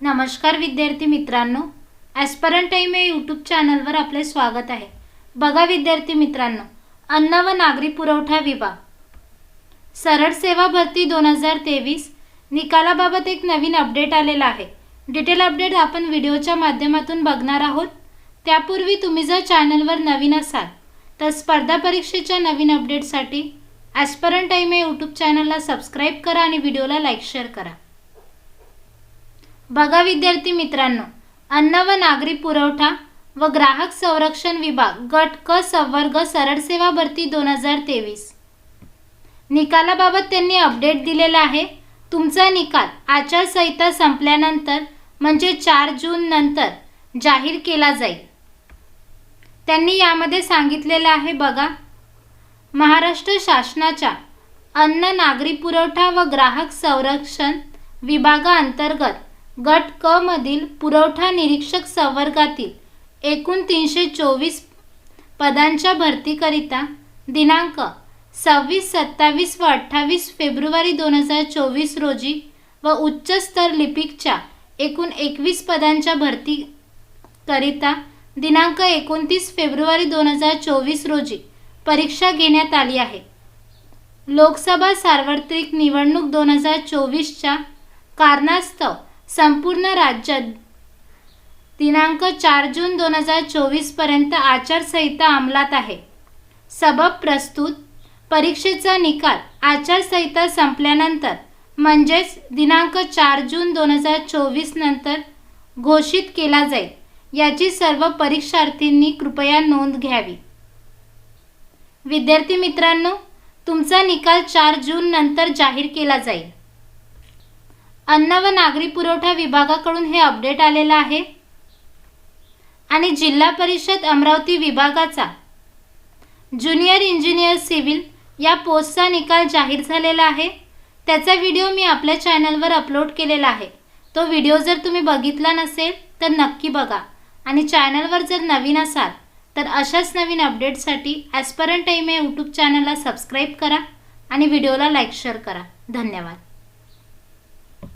नमस्कार विद्यार्थी मित्रांनो ॲस्परन टाईम या यूट्यूब चॅनलवर आपले स्वागत आहे. बघा विद्यार्थी मित्रांनो अन्न व नागरी पुरवठा विभाग. सरळ सेवा भरती दोन हजार तेवीस निकालाबाबत एक नवीन अपडेट आलेला आहे. डिटेल अपडेट आपण व्हिडिओच्या माध्यमातून बघणार आहोत. त्यापूर्वी तुम्ही जर चॅनलवर नवीन असाल तर स्पर्धा परीक्षेच्या नवीन अपडेटसाठी ॲस्परन टाईम या यूट्यूब चॅनलला सबस्क्राईब करा आणि व्हिडिओला लाईक शेअर करा. बघा विद्यार्थी मित्रांनो अन्न व नागरी पुरवठा व ग्राहक संरक्षण विभाग गट क संवर्ग सरळ सेवा भरती दोन हजार तेवीस. निकालाबाबत त्यांनी अपडेट दिलेला आहे. तुमचा निकाल आचारसंहिता संपल्यानंतर म्हणजे चार जून नंतर जाहीर केला जाईल. त्यांनी यामध्ये सांगितलेलं आहे बघा महाराष्ट्र शासनाच्या अन्न नागरी पुरवठा व ग्राहक संरक्षण विभागाअंतर्गत गट क मधील पुरवठा निरीक्षक संवर्गातील एकूण तीनशे चोवीस पदांच्या भरतीकरिता दिनांक सव्वीस सत्तावीस व अठ्ठावीस फेब्रुवारी दोन हजार चोवीस रोजी व उच्चस्तर लिपिकच्या एकूण एकवीस पदांच्या भरतीकरिता दिनांक एकोणतीस फेब्रुवारी दोन हजार चोवीस रोजी परीक्षा घेण्यात आली आहे. लोकसभा सार्वत्रिक निवडणूक दोन हजार चोवीसच्या कारणास्तव संपूर्ण राज्यात. दिनांक चार जून दोन हजार चोवीसपर्यंत आचारसंहिता अंमलात आहे. सबब प्रस्तुत परीक्षेचा निकाल आचारसंहिता संपल्यानंतर म्हणजेच दिनांक चार जून दोन हजार चोवीस नंतर घोषित केला जाईल याची सर्व परीक्षार्थींनी कृपया नोंद घ्यावी. विद्यार्थी मित्रांनो तुमचा निकाल चार जून नंतर जाहीर केला जाईल. अन्न व नागरी पुरवठा विभागाकडून हे अपडेट आलेलं आहे. आणि जिल्हा परिषद अमरावती विभागाचा ज्युनियर इंजिनियर सिव्हिल या पोस्टचा निकाल जाहीर झालेला आहे. त्याचा व्हिडिओ मी आपल्या चॅनलवर अपलोड केलेला आहे. तो व्हिडिओ जर तुम्ही बघितला नसेल तर नक्की बघा. आणि चॅनलवर जर नवीन असाल तर अशाच नवीन अपडेटसाठी ॲस्परंट टाईम या यूट्यूब चॅनलला सबस्क्राईब करा आणि व्हिडिओला लाईक शेअर करा. धन्यवाद.